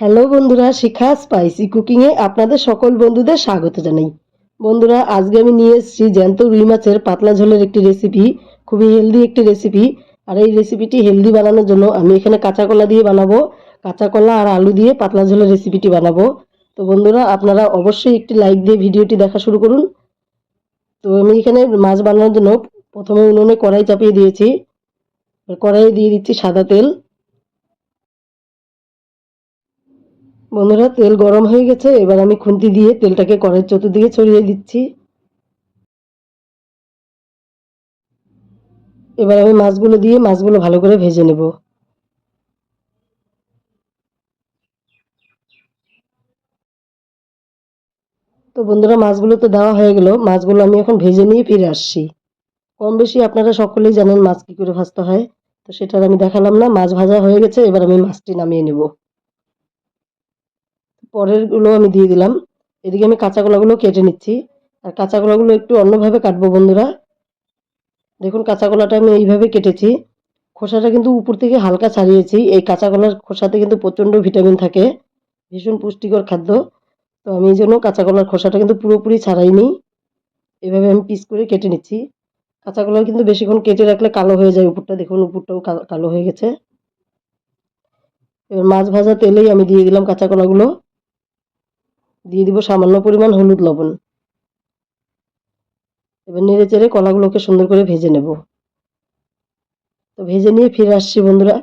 Hello বন্ধুরা, শিখা spicy কুকিংয়ে আপনাদের সকল বন্ধুদের স্বাগত জানাই। বন্ধুরা, আজকে আমি নিয়ে এসেছি জ্যান্ত রুই মাছের পাতলা ঝোলের একটি রেসিপি খুবই হেলদি একটি রেসিপি আর এই রেসিপিটি হেলদি বানানোর জন্য আমি এখানে কাঁচা কলা দিয়ে বানাবো। কাঁচা কলা আর আলু দিয়ে পাতলা ঝোলের রেসিপিটি বানাবো। তো বন্ধুরা, আপনারা অবশ্যই একটি লাইক দিয়ে ভিডিওটি দেখা শুরু করুন। তো আমি এখানে মাছ বানানোর জন্য প্রথমে উনুনে কড়াই চাপিয়ে দিয়েছি। কড়াইয়ে দিয়ে দিচ্ছি সাদা তেল। বন্ধুরা, তেল গরম হয়ে গেছে, এবার আমি খুন্তি দিয়ে তেলটাকে কড়াইয়ের চতুর্দিকে ছড়িয়ে দিচ্ছি। এবার আমি মাছগুলো দিয়ে মাছগুলো ভালো করে ভেজে নেব। তো বন্ধুরা, মাছগুলো তো দেওয়া হয়ে গেল, মাছগুলো আমি এখন ভেজে নিয়ে ফিরে আসছি। কম বেশি আপনারা সকলেই জানেন মাছ কী করে ভাজতে হয়, তো সেটার আমি দেখালাম না, মাছ ভাজা হয়ে গেছে, এবার আমি মাছটি নামিয়ে নেব। পরেরগুলো আমি দিয়ে দিলাম। এদিকে আমি কাঁচা কলাগুলো কেটে নিচ্ছি। আর কাঁচা কলাগুলো একটু অন্যভাবে কাটবো বন্ধুরা। দেখুন কাঁচা কলাটা আমি এইভাবে কেটেছি। খোসাটা কিন্তু উপর থেকে হালকা ছাড়িয়েছি। এই কাঁচা কলার খোসাতে কিন্তু প্রচণ্ড ভিটামিন থাকে। ভীষণ পুষ্টিকর খাদ্য। তো আমি এই জন্য কাঁচা কলার খোসাটা কিন্তু পুরোপুরি ছাড়াইনি। এভাবে আমি পিস করে কেটে নিচ্ছি। কাঁচা কলা কিন্তু বেশিক্ষণ কেটে রাখলে কালো হয়ে যায় উপরটা। দেখুন, উপরটাও কালো হয়ে গেছে। এবার মাছ ভাজা তেলেই আমি দিয়ে দিলাম কাঁচা কলাগুলো দিয়ে দিব সামান্য পরিমাণ হলুদ লবণ। এবার নেড়ে চেড়ে কলাগুলোকে সুন্দর করে ভেজে নেব। তো ভেজে নিয়ে ফিরে আসছি বন্ধুরা।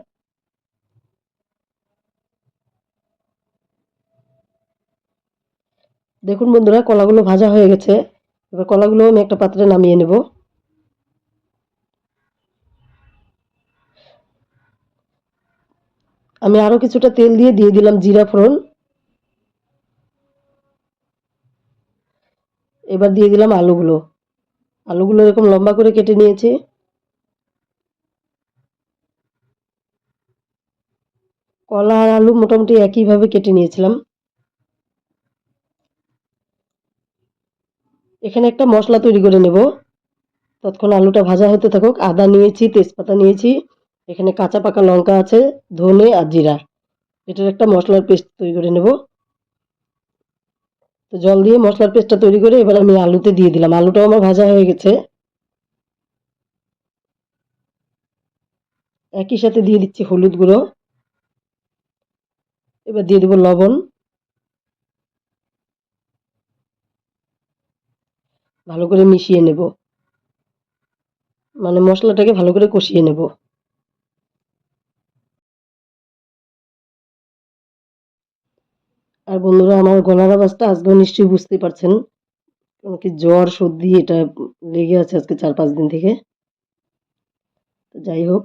দেখুন বন্ধুরা, কলাগুলো ভাজা হয়ে গেছে। এবার কলাগুলো আমি একটা পাত্রে নামিয়ে নেব। আমি আরও কিছুটা তেল দিয়ে দিয়ে দিলাম জিরা ফোড়ন। এবার দিয়ে দিলাম আলুগুলো। আলুগুলো এরকম লম্বা করে কেটে নিয়েছি। কলা আর আলু মোটামুটি একইভাবে কেটে নিয়েছিলাম। এখানে একটা মশলা তৈরি করে নেব। ততক্ষণ আলুটা ভাজা হতে থাকুক। আদা নিয়েছি, তেজপাতা নিয়েছি। এখানে কাঁচা পাকা লঙ্কা আছে, ধনে আর জিরা। এটার একটা মশলার পেস্ট তৈরি করে নেব। তো জল দিয়ে মশলার পেস্টটা তৈরি করে এবার আমি আলুতে দিয়ে দিলাম। আলুটাও আমার ভাজা হয়ে গেছে। একই সাথে দিয়ে দিচ্ছি হলুদ গুঁড়ো। এবার দিয়ে দেবো লবণ। ভালো করে মিশিয়ে নেব। মানে মশলাটাকে ভালো করে কষিয়ে নেব। আর বন্ধুরা, আমার গলার আওয়াজটা আজকেও নিশ্চয়ই বুঝতে পারছেন। কি জ্বর, সর্দি, এটা লেগে আছে আজকে চার পাঁচ দিন থেকে। যাই হোক,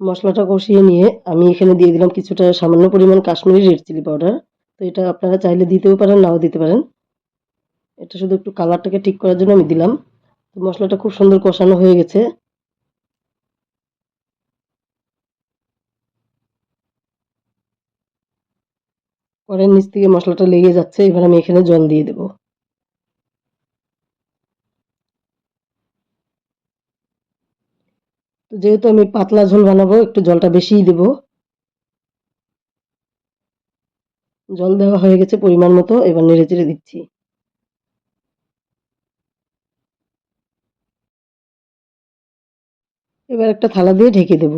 মশলাটা কষিয়ে নিয়ে আমি এখানে দিয়ে দিলাম কিছুটা সামান্য পরিমাণ কাশ্মীরি রেড চিলি পাউডার। তো এটা আপনারা চাইলে দিতেও পারেন, নাও দিতে পারেন। এটা শুধু একটু কালারটাকে ঠিক করার জন্য আমি দিলাম। তো মশলাটা খুব সুন্দর কষানো হয়ে গেছে। পরে নিচ থেকে মশলাটা লেগে যাচ্ছে, এবার আমি এখানে জল দিয়ে দেব। তো যেহেতু আমি পাতলা ঝোল বানাবো, একটু জলটা বেশিই দেব। জল দেওয়া হয়ে গেছে পরিমাণ মতো, এবার নেড়ে চেড়ে দিচ্ছি। এবার একটা থালা দিয়ে ঢেকে দেব।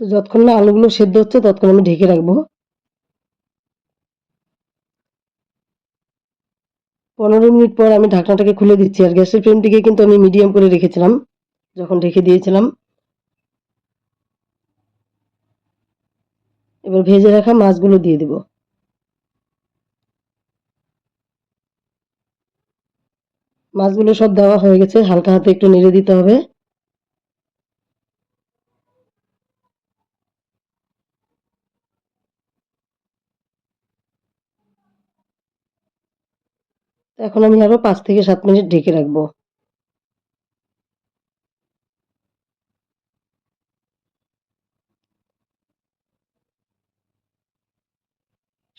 তো যতক্ষণ না আলুগুলো সেদ্ধ হচ্ছে, ততক্ষণ আমি ঢেকে রাখব। পনেরো মিনিট পর আমি ঢাকনাটাকে খুলে দিচ্ছি, আর গ্যাসের ফ্লেমটিকে কিন্তু আমি মিডিয়াম করে রেখেছিলাম, যখন ঢেকে দিয়েছিলাম। এবার ভেজে রাখা মাছগুলো দিয়ে দেব। মাছগুলো সব দেওয়া হয়ে গেছে, হালকা হাতে একটু নেড়ে দিতে হবে। এখন আমি আরও পাঁচ থেকে সাত মিনিট ঢেকে রাখব।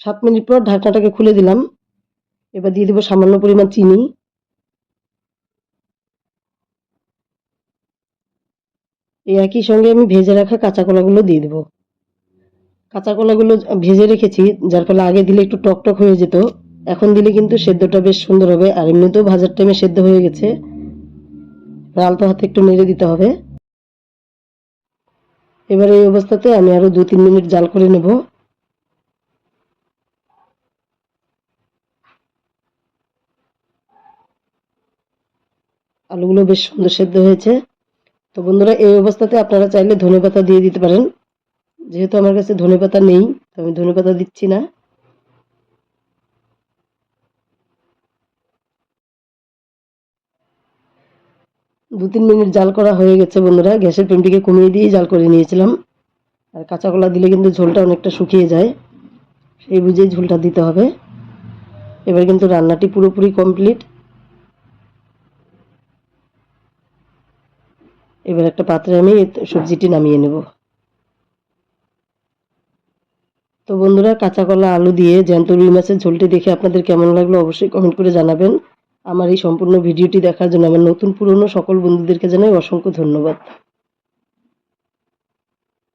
সাত মিনিট পর ঢাকনাটাকে খুলে দিলাম। এবার দিয়ে দেবো সামান্য পরিমাণ চিনি। এই একই সঙ্গে আমি ভেজে রাখা কাঁচা কলাগুলো দিয়ে দেবো। কাঁচা কলাগুলো ভেজে রেখেছি, যার ফলে আগে দিলে একটু টক টক হয়ে যেত। এখন দিলে কিন্তু সেদ্ধটা বেশ সুন্দর হবে, আর এমনিতেও ভাজার টাইমে সেদ্ধ হয়ে গেছে। আলতো হাতে একটু নেড়ে দিতে হবে। এবার এই অবস্থাতে আমি আরও দু তিন মিনিট জাল করে নেব। আলুগুলো বেশ সুন্দর সেদ্ধ হয়েছে। তো বন্ধুরা, এই অবস্থাতে আপনারা চাইলে ধনে পাতা দিয়ে দিতে পারেন। যেহেতু আমার কাছে ধনে পাতা নেই, তো আমি ধনে পাতা দিচ্ছি না। দু তিন মিনিট জাল করা হয়ে গেছে বন্ধুরা। গ্যাসের ফ্লেমটিকে কমিয়ে দিয়ে জাল করে নিয়েছিলাম। আর কাঁচা কলা দিলে কিন্তু ঝোলটা অনেকটা শুকিয়ে যায়। সেই বুঝেই ঝোলটা দিতে হবে। এবার কিন্তু রান্নাটি পুরোপুরি কমপ্লিট। এবার একটা পাত্রে আমি সবজিটি নামিয়ে নেব। তো বন্ধুরা, কাঁচা কলা, আলু দিয়ে জ্যান্ত রুই মাছের ঝোলটি দেখে আপনাদের কেমন লাগল অবশ্যই কমেন্ট করে জানাবেন। আমার এই সম্পূর্ণ ভিডিওটি দেখার জন্য আমার নতুন পুরনো সকল বন্ধুদেরকে জানাই অসংখ্য ধন্যবাদ।